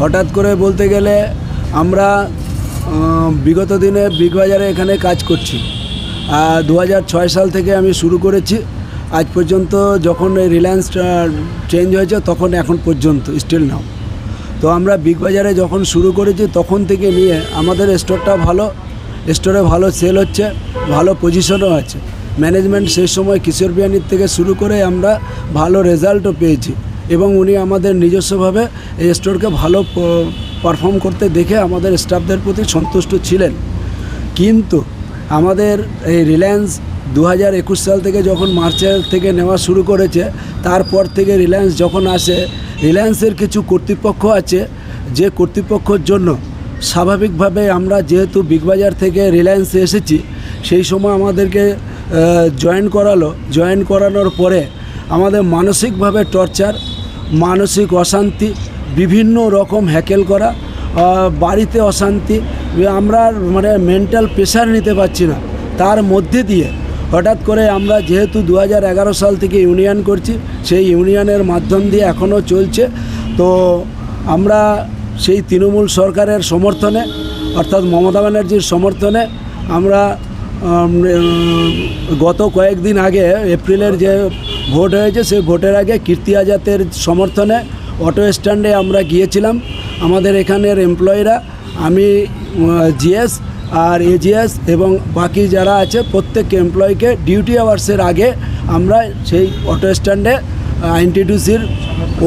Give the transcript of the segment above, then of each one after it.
হঠাৎ করে বলতে গেলে আমরা বিগত দিনে বিগ বাজারে এখানে কাজ করছি। আর দু সাল থেকে আমি শুরু করেছি। আজ পর্যন্ত যখন রিলায়েন্স চেঞ্জ হয়েছে, তখন এখন পর্যন্ত স্টিল নাও তো আমরা বিগ বাজারে যখন শুরু করেছি, তখন থেকে নিয়ে আমাদের স্টোরটা ভালো স্টোরে ভালো সেল হচ্ছে, ভালো পজিশনও আছে। ম্যানেজমেন্ট সেই সময় কিশোর বিয়ানির থেকে শুরু করে আমরা ভালো রেজাল্টও পেয়েছি। এবং উনি আমাদের নিজস্বভাবে এই স্টোরকে ভালো পারফর্ম করতে দেখে আমাদের স্টাফদের প্রতি সন্তুষ্ট ছিলেন। কিন্তু আমাদের এই রিলায়েন্স দু হাজার একুশ সাল থেকে যখন মার্চের থেকে নেওয়া শুরু করেছে, তারপর থেকে রিলায়েন্স যখন আসে রিলায়েন্সের কিছু কর্তৃপক্ষ আছে যে কর্তৃপক্ষর জন্য স্বাভাবিকভাবে আমরা যেহেতু বিগ বাজার থেকে রিলায়েন্সে এসেছি, সেই সময় আমাদেরকে জয়েন করালো। জয়েন করানোর পরে আমাদের মানসিকভাবে টর্চার মানসিক অশান্তি, বিভিন্ন রকম হ্যাকেল করা বাড়িতে অশান্তি, আমরা মানে মেন্টাল প্রেশার নিতে পারছি না। তার মধ্যে দিয়ে হঠাৎ করে আমরা যেহেতু দু হাজার এগারো সাল থেকে ইউনিয়ন করছি, সেই ইউনিয়নের মাধ্যম দিয়ে এখনও চলছে। তো আমরা সেই তৃণমূল সরকারের সমর্থনে, অর্থাৎ মমতা ব্যানার্জির সমর্থনে আমরা গত কয়েকদিন আগে এপ্রিলের যে ভোট হয়েছে, সেই ভোটের আগে কীর্তি আজাতের সমর্থনে অটো স্ট্যান্ডে আমরা গিয়েছিলাম। আমাদের এখানের এমপ্লয়িরা, আমি, জিএস আর এজিএস এবং বাকি যারা আছে, প্রত্যেক এমপ্লয়িকে ডিউটি আওয়ার্সের আগে আমরা সেই অটো স্ট্যান্ডে আইনটিডিউসির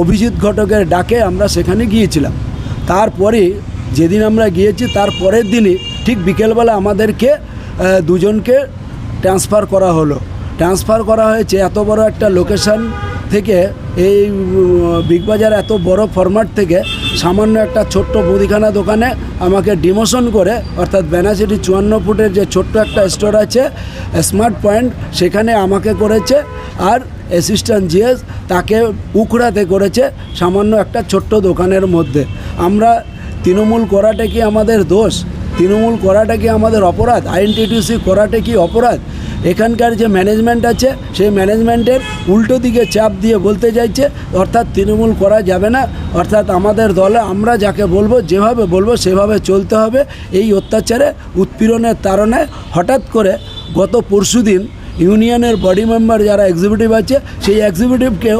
অভিজিৎ ঘটকের ডাকে আমরা সেখানে গিয়েছিলাম। তারপরে যেদিন আমরা গিয়েছি, তার পরের দিনই ঠিক বিকেলবেলা আমাদেরকে দুজনকে ট্রান্সফার করা হলো। ট্রান্সফার করা হয়েছে, এত বড় একটা লোকেশন থেকে এই বিগ বাজার এত বড় ফরম্যাট থেকে সামান্য একটা ছোট্ট মুদিখানা দোকানে আমাকে ডিমোশন করে, অর্থাৎ বেনাসিটি চুয়ান্ন ফুটের যে ছোট্ট একটা স্টোর আছে স্মার্ট পয়েন্ট সেখানে আমাকে করেছে আর অ্যাসিস্ট্যান্ট জিএস তাকে উখড়াতে করেছে সামান্য একটা ছোট্ট দোকানের মধ্যে। আমরা তৃণমূল করাটা কি আমাদের দোষ? তৃণমূল করাটা কি আমাদের অপরাধ? আইএনটিটিউসি করাটা কি অপরাধ? এখানকার যে ম্যানেজমেন্ট আছে, সেই ম্যানেজমেন্টের উল্টো দিকে চাপ দিয়ে বলতে চাইছে, অর্থাৎ তৃণমূল করা যাবে না, অর্থাৎ আমাদের দলে আমরা যাকে বলব, যেভাবে বলব, সেভাবে চলতে হবে। এই অত্যাচারে, উৎপীড়নের তারণে হঠাৎ করে গত পরশুদিন ইউনিয়নের বডি মেম্বার যারা এক্সিকিউটিভ আছে, সেই এক্সিকিউটিভকেও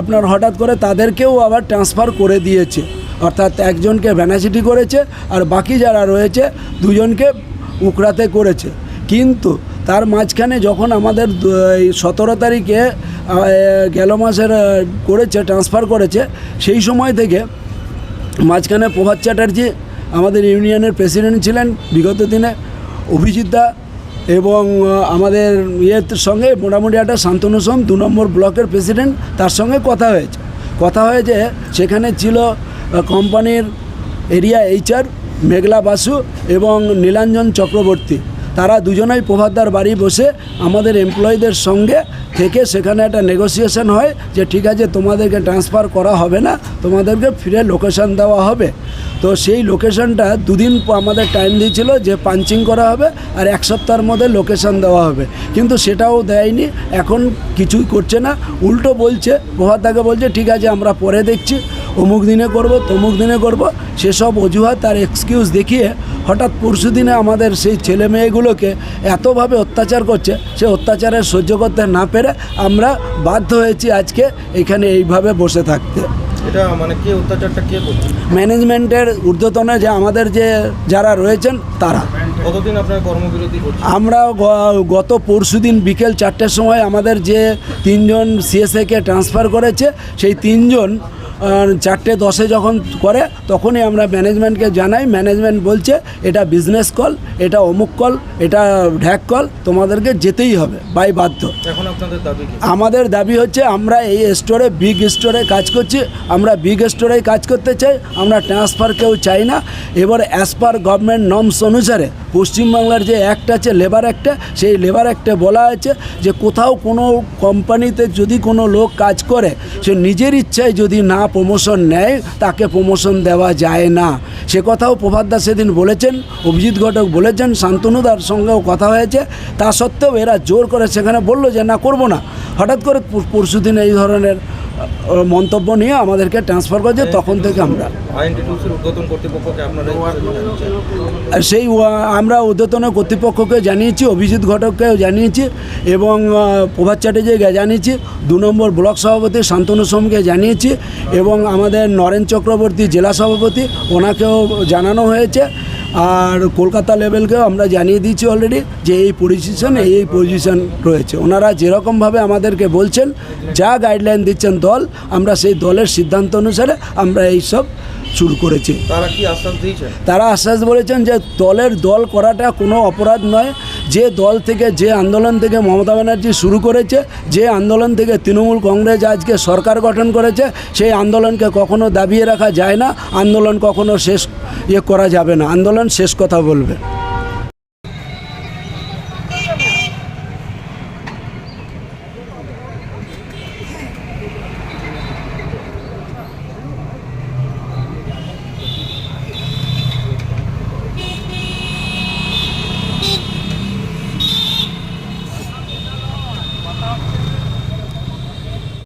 আপনার হঠাৎ করে তাদেরকেও আবার ট্রান্সফার করে দিয়েছে। অর্থাৎ একজনকে ভ্যানাসিটি করেছে, আর বাকি যারা রয়েছে, দুজনকে উকড়াতে করেছে। কিন্তু তার মাঝখানে যখন আমাদের সতেরো তারিখে গেল মাসের করেছে ট্রান্সফার করেছে, সেই সময় থেকে মাঝখানে প্রভাত চ্যাটার্জি আমাদের ইউনিয়নের প্রেসিডেন্ট ছিলেন বিগত দিনে, অভিজিৎ দা এবং আমাদের ইয়ের সঙ্গে মোটামুটি একটা শান্তনু সোম দু নম্বর ব্লকের প্রেসিডেন্ট তার সঙ্গে কথা হয়েছে। কথা হয়েছে সেখানে ছিল কোম্পানির এরিয়া এইচআর মেঘলা বাসু এবং নীলাঞ্জন চক্রবর্তী। তারা দুজনেই প্রভাতদার বাড়ি বসে আমাদের এমপ্লয়ীদের সঙ্গে থেকে সেখানে একটা নেগোসিয়েশন হয় যে ঠিক আছে, তোমাদেরকে ট্রান্সফার করা হবে না, তোমাদেরকে ফিরে লোকেশন দেওয়া হবে। তো সেই লোকেশনটা দুদিন আমাদের টাইম দিয়েছিল যে পাঞ্চিং করা হবে আর এক সপ্তাহের মধ্যে লোকেশন দেওয়া হবে। কিন্তু সেটাও দেয়নি, এখন কিছুই করছে না। উল্টো বলছে, প্রভাতদাকে বলছে, ঠিক আছে, আমরা পরে দেখছি, অমুক দিনে করব, তমুক দিনে করব। সেসব অজুহাত আর এক্সকিউজ দেখিয়ে হঠাৎ পরশু দিনে আমাদের সেই ছেলে মেয়েগুলোকে এতভাবে অত্যাচার করছে সে অত্যাচারের সহ্য করতে না পেরে আমরা বাধ্য হয়েছি আজকে এখানে এইভাবে বসে থাকতে। এটা মানে কে অত্যাচারটা কে করছে? ম্যানেজমেন্টের ঊর্ধ্বতনে যে আমাদের যে যারা রয়েছেন তারা। কতদিন আপনার কর্মবিরতি আমরা গত পরশুদিন বিকেল চারটের সময় আমাদের যে তিনজন সিএসএকে ট্রান্সফার করেছে সেই তিনজন চারটে দশে যখন করে তখনই আমরা ম্যানেজমেন্টকে জানাই। ম্যানেজমেন্ট বলছে এটা বিজনেস কল এটা অমুক কল এটা ঢ্যাক কল তোমাদেরকে যেতেই হবে। বাই বাধ্য। এখন আপনাদের দাবি আমাদের দাবি হচ্ছে আমরা এই স্টোরে বিগ স্টোরে কাজ করছি। আমরা বিগ স্টোরেই কাজ করতে চাই। আমরা ট্রান্সফার কেউ চাই না। এবার অ্যাজ পার গভর্নমেন্ট নর্মস অনুসারে পশ্চিমবাংলার যে অ্যাক্ট আছে লেবার অ্যাক্টে সেই লেবার অ্যাক্টে বলা আছে যে কোথাও কোনো কোম্পানিতে যদি কোনো লোক কাজ করে সে নিজের ইচ্ছায় যদি না প্রমোশন নেয়, তাকে প্রমোশন দেওয়া যায় না। সে কথাও প্রভাত প্রভাতদা সেদিন বলেছেন, অভিজিৎ ঘটক বলেছেন শান্তনুদার সঙ্গেও কথা হয়েছে। তা সত্ত্বেও এরা জোর করে সেখানে বলল যে, না, করব না। হঠাৎ করে পরশু দিন এই ধরনের মন্তব্য নিয়ে আমাদেরকে ট্রান্সফার করেছে তখন থেকে আমরা। সেই আমরা উদ্যতন কর্তৃপক্ষকে জানিয়েছি অভিজিৎ ঘটককেও জানিয়েছি এবং প্রভাত চ্যাটার্জিকে জানিয়েছি দু নম্বর ব্লক সভাপতি শান্তনু সোমকে জানিয়েছি এবং আমাদের নরেন চক্রবর্তী জেলা সভাপতি ওনাকেও জানানো হয়েছে। আর কলকাতা লেভেলকেও আমরা জানিয়ে দিয়েছি অলরেডি যে এই পজিশন এই এই পজিশন রয়েছে। ওনারা যেরকমভাবে আমাদেরকে বলছেন যা গাইডলাইন দিচ্ছেন দল আমরা সেই দলের সিদ্ধান্ত অনুসারে আমরা এই সব শুরু করেছি। তারা কি আশ্বাস দিয়েছেন? তারা আশ্বাস বলেছেন যে দলের দল করাটা কোনো অপরাধ নয় যে দল থেকে, যে আন্দোলন থেকে মমতা ব্যানার্জি শুরু করেছে, যে আন্দোলন থেকে তৃণমূল কংগ্রেস আজকে সরকার গঠন করেছে, সেই আন্দোলনকে কখনো দাবিয়ে রাখা যায় না, আন্দোলন কখনো শেষ ইয়ে করা যাবে না। আন্দোলন শেষ কথা বলবে।